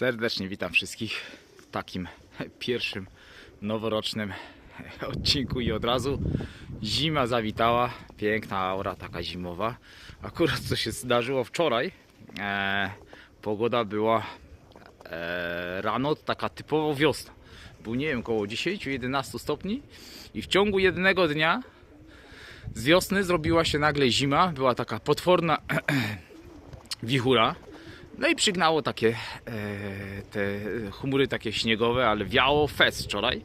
Serdecznie witam wszystkich w takim pierwszym noworocznym odcinku i od razu zima zawitała. Piękna aura taka zimowa. Akurat co się zdarzyło wczoraj, e, pogoda była e, rano taka typowo wiosna. Był nie wiem, około 10-11 stopni i w ciągu jednego dnia z wiosny zrobiła się nagle zima. Była taka potworna wichura. No i przygnało takie e, te chmury takie śniegowe, ale wiało fest wczoraj.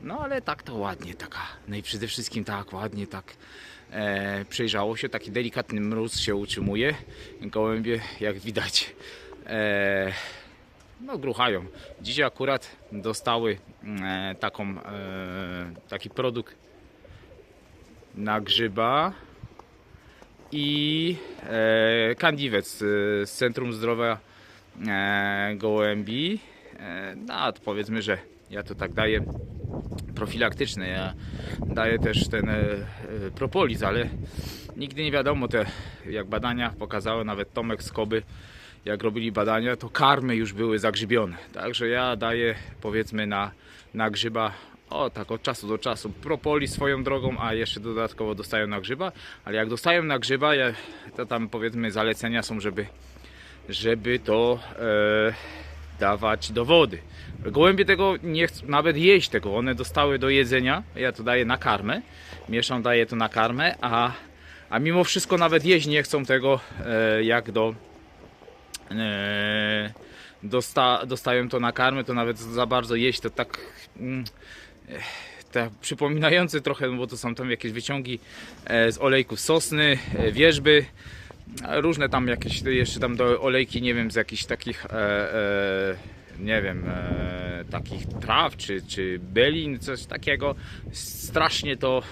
No ale tak to ładnie, taka, no i przede wszystkim tak ładnie, tak e, przejrzało się, taki delikatny mróz się utrzymuje. Gołębie, jak widać, e, no gruchają. Dzisiaj akurat dostały e, taką, e, taki produkt na grzyba i e, kandiwec z, z Centrum Zdrowia e, Gołębi. E, no, powiedzmy, że ja to tak daję profilaktyczny. Ja daję też ten e, e, propolis, ale nigdy nie wiadomo, te jak badania pokazały, nawet Tomek z Koby, jak robili badania, to karmy już były zagrzybione. Także ja daję powiedzmy na, na grzyba o, tak od czasu do czasu. Propolis swoją drogą, a jeszcze dodatkowo dostają na grzyba, ale jak dostają na grzyba, to tam powiedzmy zalecenia są, żeby, żeby to e, dawać do wody. Gołębie tego nie chcą nawet jeść tego, one dostały do jedzenia, ja to daję na karmę, mieszam, daję to na karmę, a, a mimo wszystko nawet jeść nie chcą tego e, jak do e, dosta, dostają to na karmę, to nawet za bardzo jeść to tak mm, eh, tak przypominające trochę, no bo to są tam jakieś wyciągi e, z olejków sosny, e, wierzby, różne tam jakieś jeszcze tam do olejki, nie wiem, z jakichś takich e, nie wiem, takich traw czy, czy belin, coś takiego. Strasznie to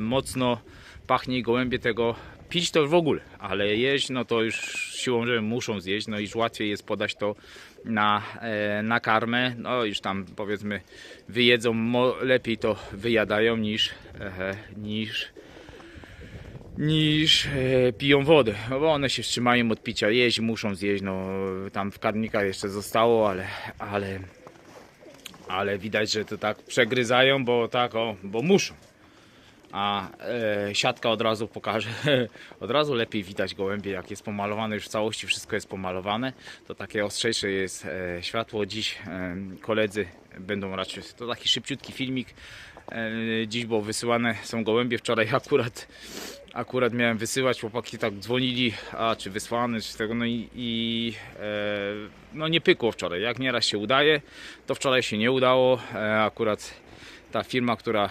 mocno pachnie i gołębie tego pić to w ogóle, ale jeść no to już siłą rzeczy muszą zjeść, no już łatwiej jest podać to na, e, na karmę, no już tam powiedzmy wyjedzą, lepiej to wyjadają niż, niż niż e, piją wodę, no bo one się wstrzymają od picia, jeść muszą zjeść, no tam w karmnikach jeszcze zostało, ale, ale, ale widać, że to tak przegryzają, bo tak o, bo muszą. A e, siatka od razu pokaże, od razu lepiej widać gołębie, jak jest pomalowane, już w całości wszystko jest pomalowane, to takie ostrzejsze jest e, światło. Dziś e, koledzy będą raczej, to taki szybciutki filmik, e, dziś było wysyłane są gołębie, wczoraj akurat akurat miałem wysyłać, chłopaki tak dzwonili, a czy wysłane, czy tego, no i, i e, no nie pykło wczoraj, jak nieraz się udaje, to wczoraj się nie udało, e, akurat ta firma, która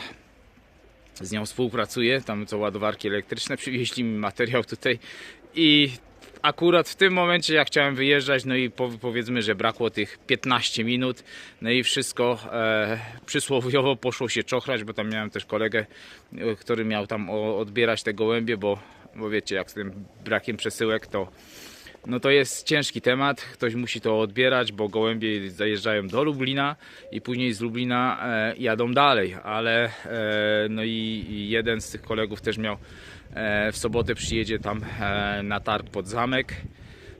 z nią współpracuję, tam co ładowarki elektryczne, przywieźli mi materiał tutaj. I akurat w tym momencie jak chciałem wyjeżdżać, no i po, powiedzmy, że brakło tych 15 minut, no i wszystko e, przysłowiowo poszło się czochrać, bo tam miałem też kolegę, e, który miał tam odbierać te gołębie, bo, bo wiecie, jak z tym brakiem przesyłek to no to jest ciężki temat, ktoś musi to odbierać, bo gołębie zajeżdżają do Lublina i później z Lublina e, jadą dalej, ale e, no i, jeden z tych kolegów też miał e, w sobotę przyjedzie tam na targ pod zamek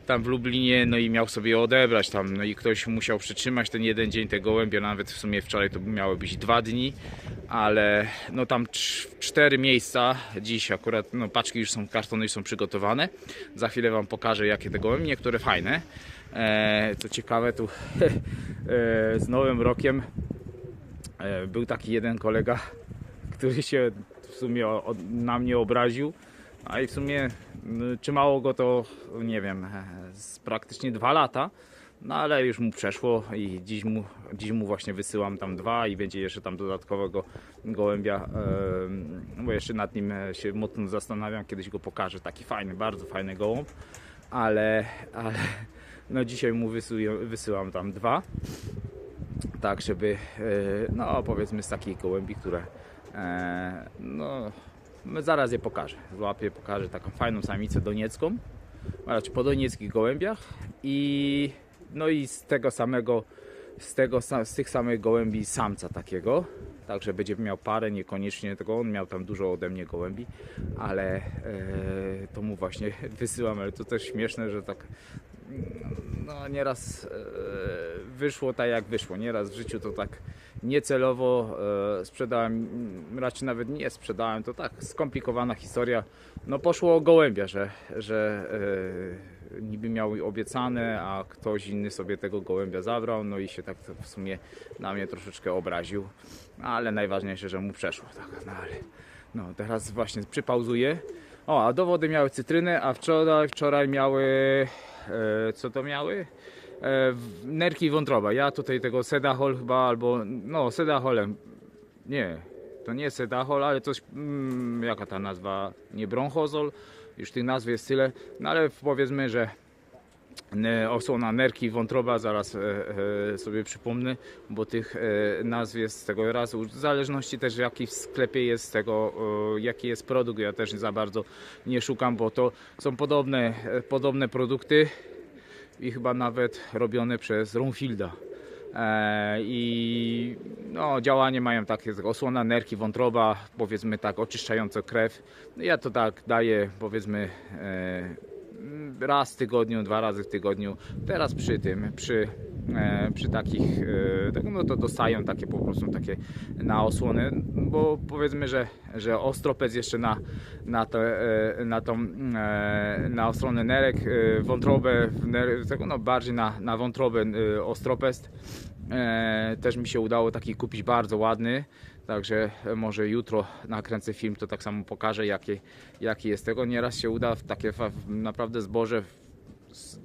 tam w Lublinie, no i miał sobie odebrać tam, no i ktoś musiał przytrzymać ten jeden dzień te gołębie, nawet w sumie wczoraj to miały być dwa dni, ale no tam cz- cztery miejsca, dziś akurat, no paczki już są, kartony już są przygotowane, za chwilę Wam pokażę jakie te gołębie, niektóre fajne, e, co ciekawe tu e, z Nowym Rokiem e, był taki jeden kolega, który się w sumie na mnie obraził, a i w sumie trzymało go to, nie wiem, e, praktycznie dwa lata. No ale już mu przeszło i dziś mu, dziś mu właśnie wysyłam tam dwa i będzie jeszcze tam dodatkowego gołębia, e, bo jeszcze nad nim e, się mocno zastanawiam, kiedyś go pokażę, taki fajny, bardzo fajny gołąb, ale, ale no dzisiaj mu wysyłam, wysyłam tam dwa, tak żeby, no powiedzmy z takich gołębi, które no zaraz je pokażę, złapię, pokażę taką fajną samicę doniecką, a raczej po donieckich gołębiach i no i z tego samego, z, tego, z tych samych gołębi samca takiego, także będzie miał parę, niekoniecznie tego, on miał tam dużo ode mnie gołębi, ale e, to mu właśnie wysyłam, ale to też śmieszne, że tak no nieraz wyszło tak jak wyszło. Nieraz w życiu to tak niecelowo e, sprzedałem, raczej nawet nie sprzedałem, to tak skomplikowana historia. No poszło o gołębia, że, że e, niby miał obiecane, a ktoś inny sobie tego gołębia zabrał, no i się tak w sumie na mnie troszeczkę obraził, ale najważniejsze, że mu przeszło. Tak, no ale no teraz właśnie przypauzuję. O, a dowody miały cytrynę, a wczoraj, wczoraj miały, e, co to miały? E, nerki i wątroba. Ja tutaj tego sedahol chyba, albo, no sedaholem, nie, to nie sedahol, ale coś, mm, jaka ta nazwa, nie bronchozol, już tych nazw jest tyle, no ale powiedzmy, że osłona nerki wątroba, zaraz e, e, sobie przypomnę, bo tych e, nazw jest z tego razu, w zależności też jaki w sklepie jest tego, e, jaki jest produkt, ja też za bardzo nie szukam, bo to są podobne, e, podobne produkty i chyba nawet robione przez Rumfielda. E, I no, działanie mają takie osłona nerki, wątroba, powiedzmy tak, oczyszczające krew. No, ja to tak daję, powiedzmy, e, raz w tygodniu, dwa razy w tygodniu. Teraz przy tym, przy, przy takich, e, tak, no to dostają takie po prostu takie na osłony, bo powiedzmy, że, że ostropec jeszcze na, na, te, e, na tą, e, na stronę nerek, e, wątrobę, tak, no bardziej na, na wątrobę e, ostropest. E, też mi się udało taki kupić bardzo ładny. Także może jutro nakręcę film, to tak samo pokażę, jaki, jaki jest tego. Nieraz się uda w takie naprawdę zboże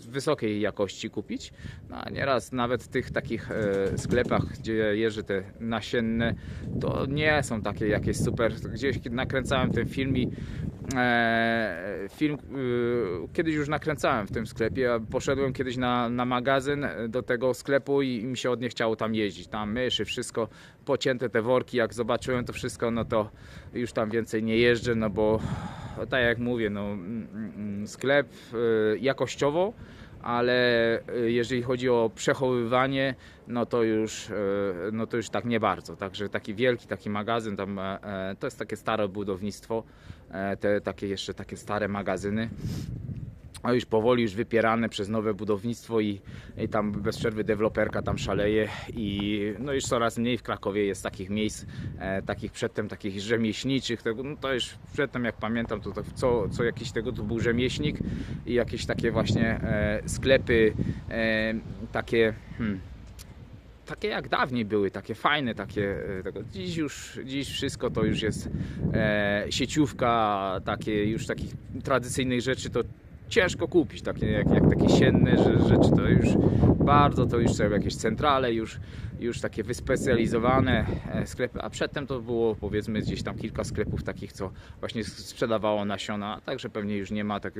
wysokiej jakości kupić. No, a nieraz nawet w tych takich e, sklepach, gdzie jeżdżę te nasienne, to nie są takie jakieś super. Gdzieś nakręcałem ten film i e, film e, kiedyś już nakręcałem w tym sklepie. Poszedłem kiedyś na, na magazyn e, do tego sklepu i mi się od nie chciało tam jeździć. Tam myszy, wszystko pocięte te worki. Jak zobaczyłem to wszystko, no to już tam więcej nie jeżdżę, no bo tak jak mówię, no, mm, mm, sklep y, jakościowo, ale y, jeżeli chodzi o przechowywanie, no to już, y, no to już tak nie bardzo. Także taki wielki taki magazyn, tam, e, e, to jest takie stare budownictwo, e, te takie jeszcze takie stare magazyny a już powoli już wypierane przez nowe budownictwo i, i tam bez przerwy deweloperka tam szaleje i no już coraz mniej w Krakowie jest takich miejsc, e, takich przedtem takich rzemieślniczych, tego, no to już przedtem jak pamiętam to, to co, co jakiś tego tu był rzemieślnik i jakieś takie właśnie e, sklepy e, takie hmm, takie jak dawniej były, takie fajne, takie e, tego. Dziś już, dziś wszystko to już jest e, sieciówka, takie już takich tradycyjnych rzeczy to ciężko kupić, takie jak, jak takie sienne rzeczy, to już bardzo, to już są jakieś centrale, już, już takie wyspecjalizowane e, sklepy, a przedtem to było powiedzmy gdzieś tam kilka sklepów takich, co właśnie sprzedawało nasiona, także pewnie już nie ma, tak,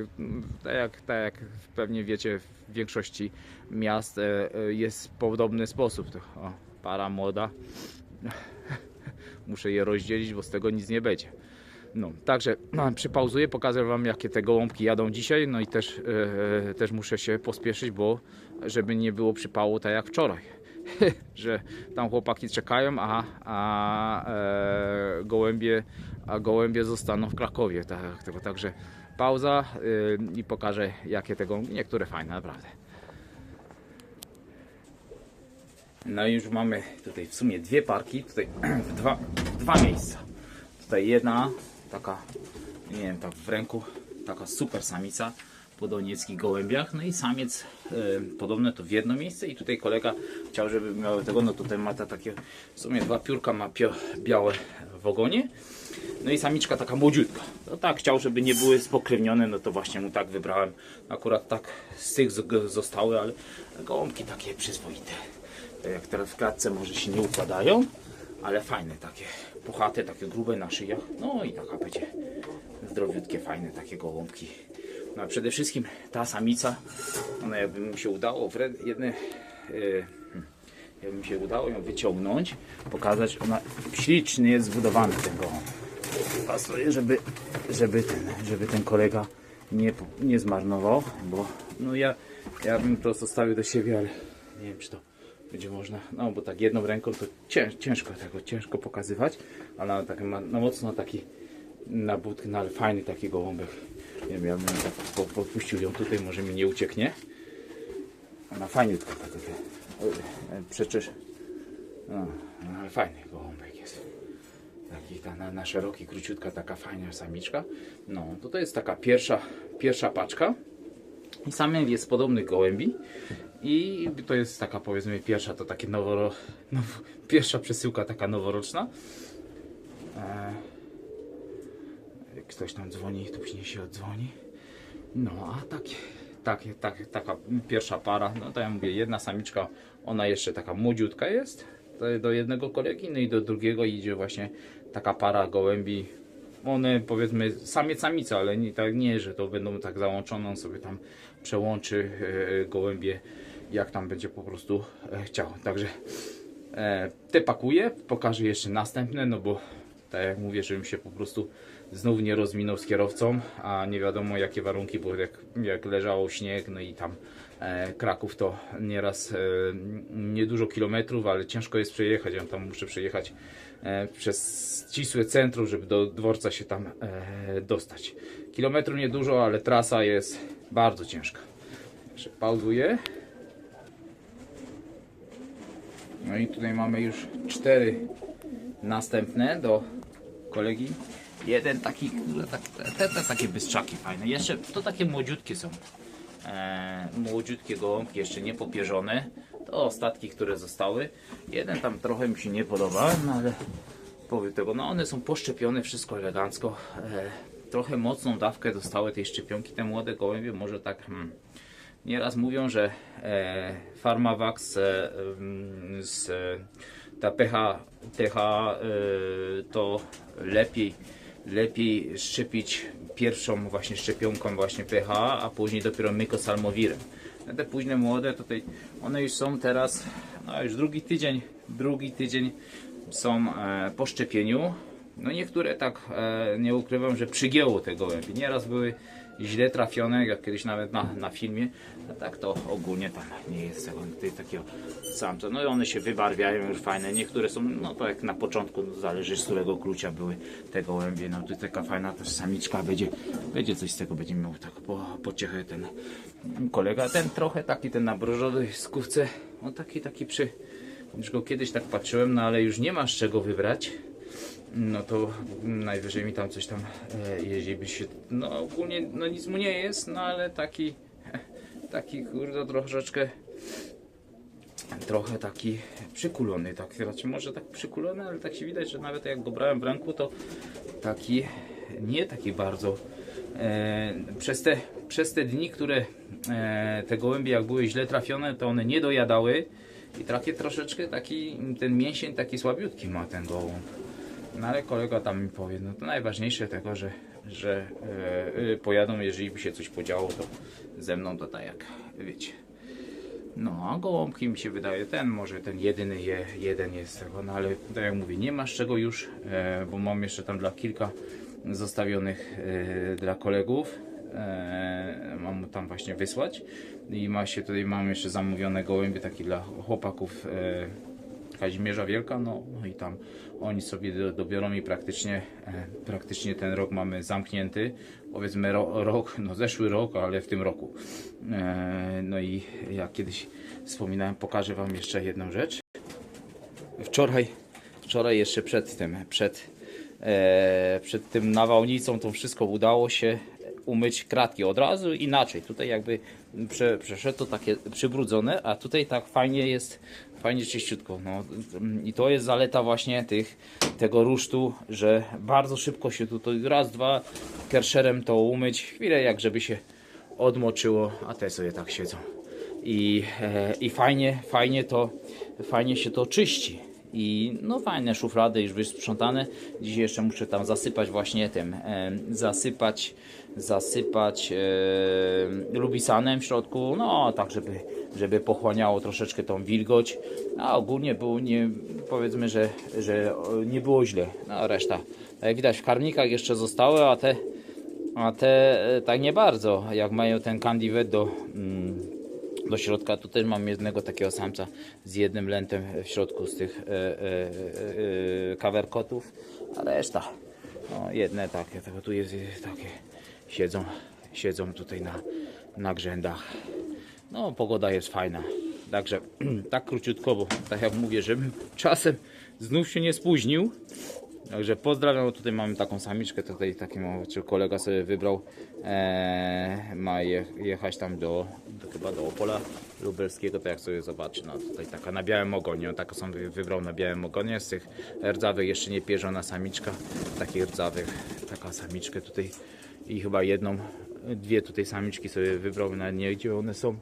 tak, jak, tak jak pewnie wiecie, w większości miast e, e, jest podobny sposób. O, para młoda, muszę je rozdzielić, bo z tego nic nie będzie. No, także przypauzuję, pokażę Wam jakie te gołąbki jadą dzisiaj, no i też, e, też muszę się pospieszyć, bo żeby nie było przypału tak jak wczoraj, że tam chłopaki czekają, a, a e, gołębie, a gołębie zostaną w Krakowie, tak, tego, także pauza e, i pokażę jakie te gołąbki, niektóre fajne naprawdę. No i już mamy tutaj w sumie dwie parki, tutaj dwa, dwa miejsca. Tutaj jedna taka, nie wiem, tak w ręku, taka super samica po donieckich gołębiach. No i samiec e, podobne to w jedno miejsce i tutaj kolega chciał, żeby miały tego, no tutaj ma ta takie, w sumie dwa piórka ma pio, białe w ogonie. No i samiczka taka młodziutka. No tak, chciał, żeby nie były spokrewnione, no to właśnie mu tak wybrałem. Akurat tak z tych zostały, ale gołąbki takie przyzwoite. Jak teraz w klatce może się nie układają, ale fajne takie, puchate, takie grube na szyjach. No i taka będzie zdrowiutkie, fajne takie gołąbki. No a przede wszystkim ta samica, ona jakby mi się udało w jedne, yy, hmm, jakby mi się udało ją wyciągnąć, pokazać, ona ślicznie jest zbudowany ten gołąb. Pasuje, żeby, żeby, ten, żeby ten kolega nie, nie zmarnował, bo no ja, ja bym to zostawił do siebie, ale nie wiem czy to będzie można, no bo tak jedną ręką to cięż, ciężko tego, ciężko pokazywać, ale tak ma no mocno taki na budkę, no ale fajny taki gołąbek. Nie wiem, ja bym tak po, podpuścił ją tutaj, może mi nie ucieknie. Ona fajniutka taka. e, Przecież. No, no, ale fajny gołąbek jest. Taki ta na, na szeroki, króciutka, taka fajna samiczka. No, to to jest taka pierwsza, pierwsza paczka. I samym jest podobnych gołębi. I to jest taka powiedzmy pierwsza, to takie noworo, now, pierwsza przesyłka taka noworoczna. E, ktoś tam dzwoni, to później się odzwoni. No, a takie, takie, tak, taka pierwsza para, no to ja mówię, jedna samiczka, ona jeszcze taka młodziutka jest, do jednego kolegi, no i do drugiego idzie właśnie taka para gołębi, one powiedzmy samiec samica, ale nie, tak nie, że to będą tak załączone, on sobie tam przełączy e, gołębie, jak tam będzie po prostu e, chciał, także e, te pakuję, pokażę jeszcze następne, no bo tak jak mówię, żebym się po prostu znów nie rozminął z kierowcą, a nie wiadomo jakie warunki, bo jak, jak leżało śnieg, no i tam e, Kraków to nieraz e, niedużo kilometrów, ale ciężko jest przejechać, ja tam muszę przejechać e, przez ścisłe centrum, żeby do dworca się tam e, dostać. Kilometrów niedużo, ale trasa jest bardzo ciężka. Jeszcze pauzuję. No i tutaj mamy już cztery następne do kolegi. Jeden taki, tak, te, te takie bystrzaki fajne. Jeszcze to takie młodziutkie są. E, młodziutkie gołąbki, jeszcze nie popierzone. To ostatki, które zostały. Jeden tam trochę mi się nie podoba, no ale powiem tego, no one są poszczepione, wszystko elegancko. E, trochę mocną dawkę dostały tej szczepionki, te młode gołębie, może tak. Hmm, Nieraz mówią, że e, e, z e, ta pH, pH e, to lepiej, lepiej szczepić pierwszą właśnie szczepionką właśnie pH, a później dopiero mykosalmowirem. Te późne młode tutaj, one już są teraz, no już drugi tydzień, drugi tydzień są e, po szczepieniu. No niektóre tak, e, nie ukrywam, że przygięło te gołębie. Nieraz były źle trafione, jak kiedyś nawet na, na filmie. A tak to ogólnie tam nie jest takiego samca. No i one się wybarwiają już fajne. Niektóre są, no to jak na początku, no, zależy z którego klucia były te gołębie. No tu taka fajna też samiczka będzie, będzie coś z tego, będzie miał tak po, pociechę ten kolega. Ten trochę taki, ten na brożowej skówce, on taki, taki przy... Już go kiedyś tak patrzyłem, no ale już nie ma czego wybrać no to najwyżej mi tam coś tam e, jeździ by się, no ogólnie no nic mu nie jest, no ale taki taki kurde troszeczkę trochę taki przykulony, tak znaczy może tak przykulony, ale tak się widać, że nawet jak go brałem w ręku, to taki nie taki bardzo e, przez, te, przez te dni, które e, te gołębie jak były źle trafione, to one nie dojadały i takie troszeczkę taki ten mięsień taki słabiutki ma ten gołąb. No ale kolega tam mi powie, no to najważniejsze tego, że, że e, e, pojadą, jeżeli by się coś podziało, to ze mną to tak jak wiecie. No, a gołąbki mi się wydaje, ten może ten jedyny je, jeden jest tego, no ale tak jak mówię, nie ma z czego już, e, bo mam jeszcze tam dla kilka zostawionych e, dla kolegów. E, mam mu tam właśnie wysłać i ma się tutaj mam jeszcze zamówione gołębie takie dla chłopaków e, Kazimierza Wielka, no, no i tam oni sobie do, dobiorą i praktycznie, e, praktycznie ten rok mamy zamknięty. Powiedzmy ro, rok, no zeszły rok, ale w tym roku. E, no i jak kiedyś wspominałem, pokażę Wam jeszcze jedną rzecz. Wczoraj, wczoraj jeszcze przed tym, przed, e, przed tym nawałnicą, to wszystko udało się umyć kratki od razu inaczej. Tutaj jakby prze, przeszedł to takie przybrudzone, a tutaj tak fajnie jest, fajnie czyściutko. No, I to jest zaleta właśnie tych, tego rusztu, że bardzo szybko się tutaj raz, dwa kerszerem to umyć, chwilę jak żeby się odmoczyło, a te sobie tak siedzą. I, e, i fajnie, fajnie to, fajnie się to czyści. I no fajne szuflady już wysprzątane. Dziś jeszcze muszę tam zasypać właśnie tym, e, zasypać, zasypać e, lubisanem w środku, no tak żeby, żeby pochłaniało troszeczkę tą wilgoć. A ogólnie było nie, powiedzmy, że, że nie było źle. No reszta, jak widać w karmnikach jeszcze zostały, a te, a te e, tak nie bardzo. Jak mają ten candivet do... Mm, do środka. Tu też mam jednego takiego samca z jednym lętem w środku z tych e, e, e, kawerkotów, a reszta, no jedne takie, tego tu jest takie, siedzą, siedzą tutaj na, na grzędach. No, pogoda jest fajna. Także tak króciutko, bo tak jak mówię, żebym czasem znów się nie spóźnił. Także pozdrawiam, tutaj mamy taką samiczkę, tutaj taki czy kolega sobie wybrał, e, ma je, jechać tam do, do chyba do Opola Lubelskiego, to jak sobie zobaczy, no tutaj taka na białym ogonie, on taką sobie wybrał na białym ogonie, z tych rdzawych jeszcze nie pierzona samiczka, takich rdzawych, taka samiczkę tutaj i chyba jedną, dwie tutaj samiczki sobie wybrał, nawet nie gdzie one są,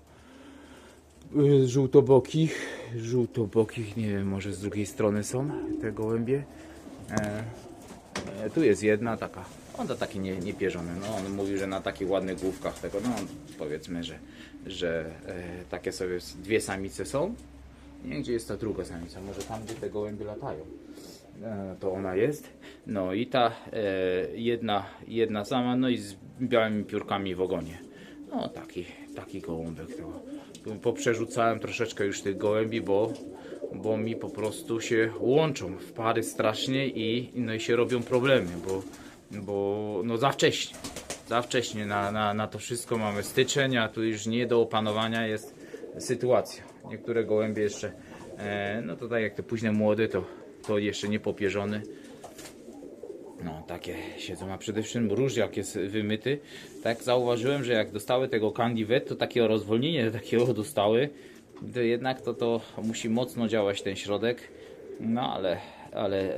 Y, żółtobokich, żółtobokich, nie wiem, może z drugiej strony są te gołębie. E, e, tu jest jedna taka, on to taki nie, niepierzony, no on mówił, że na takich ładnych główkach tego, no powiedzmy, że, że e, takie sobie dwie samice są. Nie wiem, gdzie jest ta druga samica, może tam, gdzie te gołębie latają. E, to ona jest. No i ta e, jedna, jedna sama, no i z białymi piórkami w ogonie. No taki, taki gołąbek. Tu Poprzerzucałem troszeczkę już tych gołębi, bo, bo mi po prostu się łączą w pary strasznie i, no i się robią problemy, bo, bo no za wcześnie. Za wcześnie na, na, na to wszystko mamy styczeń, a tu już nie do opanowania jest sytuacja. Niektóre gołębie jeszcze, e, no to tak jak te późne młode, to, to jeszcze nie popierzony. No, takie siedzą, a przede wszystkim róż jak jest wymyty. Tak zauważyłem, że jak dostały tego Candy Vet, to takiego rozwolnienie takiego dostały. To jednak to, to musi mocno działać ten środek. No ale, ale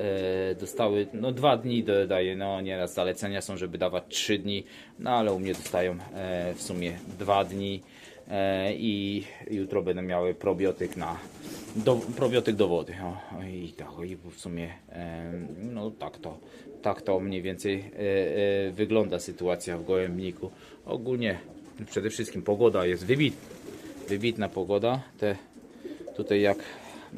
e, dostały, no dwa dni do- daje, no nieraz zalecenia są, żeby dawać trzy dni. No ale u mnie dostają e, w sumie dwa dni. E, I jutro będą miały probiotyk na do, probiotyk do wody. O, I tak, i w sumie no tak to, tak to mniej więcej e, e, wygląda sytuacja w Gołębniku. Ogólnie przede wszystkim pogoda jest wybitna. Wybitna pogoda. Te tutaj jak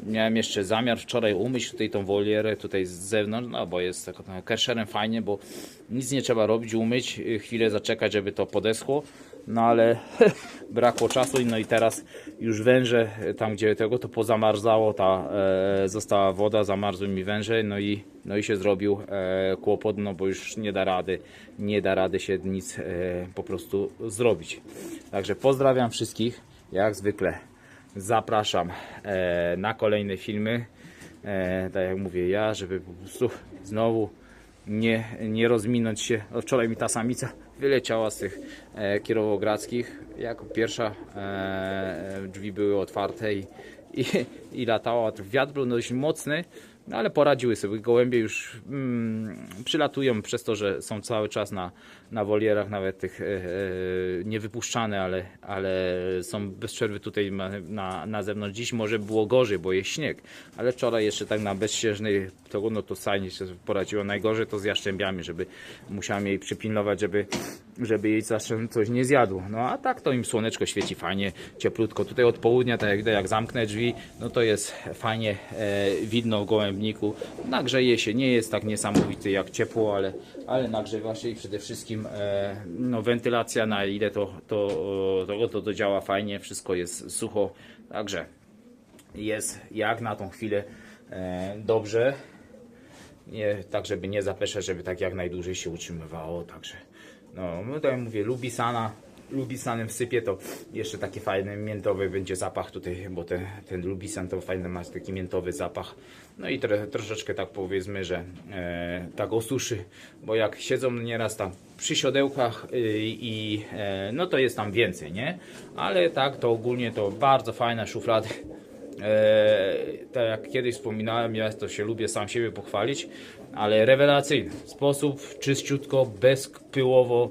miałem jeszcze zamiar wczoraj umyć tutaj tą wolierę tutaj z zewnątrz, no bo jest tak kesherem fajnie, bo nic nie trzeba robić, umyć, y, chwilę zaczekać, żeby to podeschło. No ale brakło czasu, no i teraz już węże, y, tam gdzie tego to pozamarzało, ta e, została woda, zamarzły mi węże, no i, no i się zrobił e, kłopot, no bo już nie da rady, nie da rady się nic e, po prostu zrobić. Także pozdrawiam wszystkich, jak zwykle zapraszam e, na kolejne filmy. E, tak jak mówię ja, żeby po prostu znowu nie, nie rozminąć się. O, Wczoraj mi ta samica wyleciała z tych e, kierowogradzkich. Jako pierwsza e, drzwi były otwarte i, i, i latała. Wiatr był dość mocny, no ale poradziły sobie. Gołębie już mm, przylatują przez to, że są cały czas na, na wolierach, nawet tych e, niewypuszczane, ale, ale są bez przerwy tutaj na, na, zewnątrz. Dziś może było gorzej, bo jest śnieg, ale wczoraj jeszcze tak na bezścieżnej to, no to sajnie się poradziło. Najgorzej to z jaszczębiami, żeby musiałem jej przypilnować, żeby, żeby jej coś nie zjadło. No a tak to im słoneczko świeci fajnie, cieplutko. Tutaj od południa, tak jak, jak zamknę drzwi, no to jest fajnie e, widno w gołębniku. Nagrzeje się, nie jest tak niesamowity jak ciepło, ale, ale nagrzewa się i przede wszystkim e, no, wentylacja, na ile to, to, to, to, to działa fajnie, wszystko jest sucho, także jest jak na tą chwilę e, dobrze. Nie, tak, żeby nie zapeszać, żeby tak jak najdłużej się utrzymywało. Także, no, no tak jak mówię, lubi sana, lubi sanem wsypie, to jeszcze taki fajny miętowy będzie zapach tutaj, bo ten, ten lubisan to fajny ma taki miętowy zapach. No i tro, troszeczkę tak powiedzmy, że e, tak osuszy, bo jak siedzą nieraz tam przy siodełkach y, i e, no to jest tam więcej, nie? Ale tak to ogólnie to bardzo fajne szuflady. E, tak jak kiedyś wspominałem, ja to się lubię sam siebie pochwalić, ale rewelacyjny sposób, czyściutko, bezpyłowo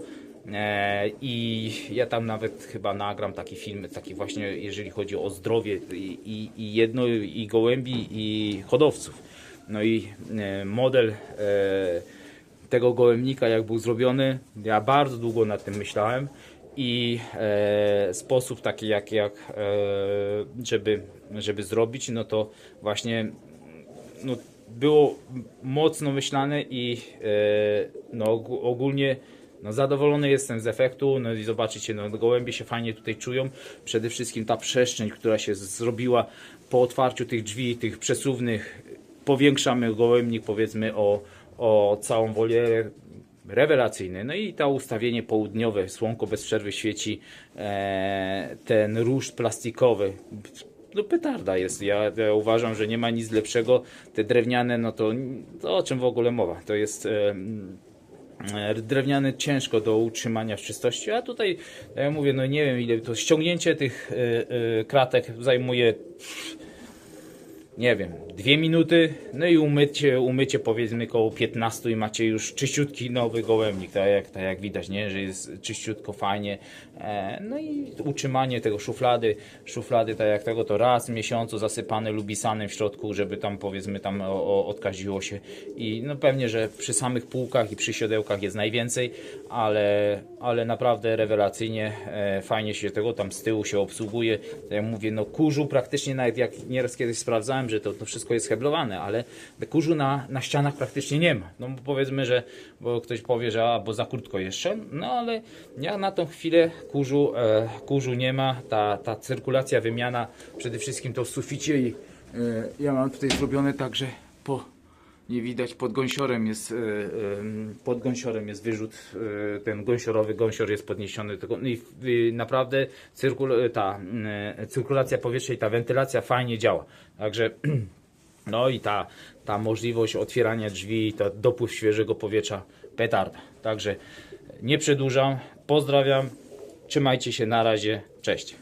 e, i ja tam nawet chyba nagram taki film, taki właśnie jeżeli chodzi o zdrowie i, i, jedno i gołębi i hodowców. No i e, model e, tego gołębnika jak był zrobiony, ja bardzo długo nad tym myślałem i e, sposób taki jak, jak e, żeby, żeby zrobić, no to właśnie no, było mocno myślane i e, no, ogó- ogólnie no, zadowolony jestem z efektu, no i zobaczycie, no, gołębie się fajnie tutaj czują, przede wszystkim ta przestrzeń, która się zrobiła po otwarciu tych drzwi, tych przesuwnych, powiększamy gołębnik powiedzmy o, o całą wolierę, rewelacyjny. No i to ustawienie południowe, słonko bez przerwy świeci, e, ten ruszt plastikowy. No petarda jest. Ja, ja uważam, że nie ma nic lepszego. Te drewniane, no to, to o czym w ogóle mowa? To jest e, mm, e, drewniane ciężko do utrzymania w czystości, a tutaj, tak jak mówię, no nie wiem ile to ściągnięcie tych e, e, kratek zajmuje nie wiem, dwie minuty, no i umycie, umycie powiedzmy koło 15 i macie już czyściutki nowy gołębnik, tak jak, tak jak widać, nie, że jest czyściutko, fajnie, e, no i utrzymanie tego szuflady, szuflady tak jak tego to raz w miesiącu zasypane lubisanem w środku, żeby tam powiedzmy tam o, o, odkaziło się. I no pewnie, że przy samych półkach i przy siodełkach jest najwięcej, ale, ale naprawdę rewelacyjnie, e, fajnie się tego tam z tyłu się obsługuje, tak jak mówię, no kurzu praktycznie nawet jak nieraz kiedyś sprawdzałem, że to, to wszystko jest heblowane, ale kurzu na, na ścianach praktycznie nie ma. No powiedzmy, że bo ktoś powie, że a, bo za krótko jeszcze, no ale ja na tą chwilę kurzu, e, kurzu nie ma, ta, ta cyrkulacja, wymiana, przede wszystkim to w suficie i e, ja mam tutaj zrobione tak, że po nie widać, pod gąsiorem jest, e, em, pod gąsiorem jest wyrzut, e, ten gąsiorowy gąsior jest podniesiony, no i e, naprawdę cyrkul, ta e, cyrkulacja powietrza i ta wentylacja fajnie działa. Także no i ta, ta możliwość otwierania drzwi, ta dopływ świeżego powietrza, petarda. Także nie przedłużam, pozdrawiam, trzymajcie się, na razie, cześć.